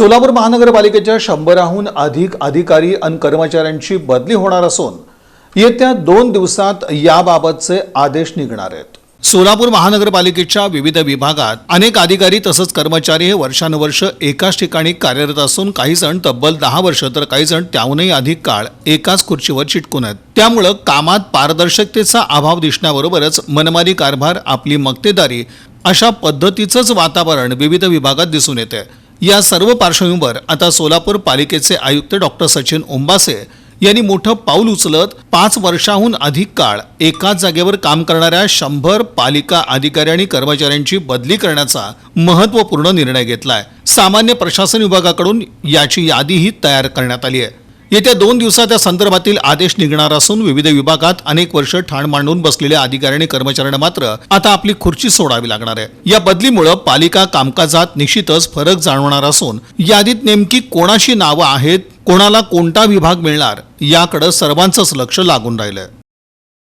सोलापूर महानगरपालिकेच्या शंभराहून अधिक अधिकारी आणि कर्मचाऱ्यांची बदली होणार असून येत्या दोन दिवसात याबाबतचे आदेश निघणार आहेत. सोलापूर महानगरपालिकेच्या विविध विभागात अनेक अधिकारी तसंच कर्मचारी हे वर्षानुवर्ष एकाच ठिकाणी कार्यरत असून काही जण तब्बल दहा वर्ष तर काही जण त्याहूनही अधिक काळ एकाच खुर्चीवर चिटकून आहेत. त्यामुळं कामात पारदर्शकतेचा अभाव दिसण्याबरोबरच मनमारी कारभार आपली मक्तेदारी अशा पद्धतीचंच वातावरण विविध विभागात दिसून येते या सर्व पार्श्वभूमीवर आता सोलापूर पालिकेचे आयुक्त डॉक्टर सचिन ओंबासे यांनी मोठं पाऊल उचलत पाच वर्षाहून अधिक काळ एकाच जागेवर काम करणाऱ्या शंभर पालिका अधिकारी आणि कर्मचाऱ्यांची बदली करण्याचा महत्त्वपूर्ण निर्णय घेतलाय. सामान्य प्रशासन विभागाकडून याची यादीही तयार करण्यात आली आहे. येत्या दोन दिवसात या संदर्भातील आदेश निघणार असून विविध विभागात अनेक वर्ष ठाण मांडून बसलेल्या अधिकारी आणि कर्मचाऱ्यांना मात्र आता आपली खुर्ची सोडावी लागणार आहे. या बदलीमुळे पालिका कामकाजात निश्चितच फरक जाणवणार असून यादीत नेमकी कोणाशी नावं आहेत कोणाला कोणता विभाग मिळणार याकडे सर्वांचंच लक्ष लागून राहिलंय.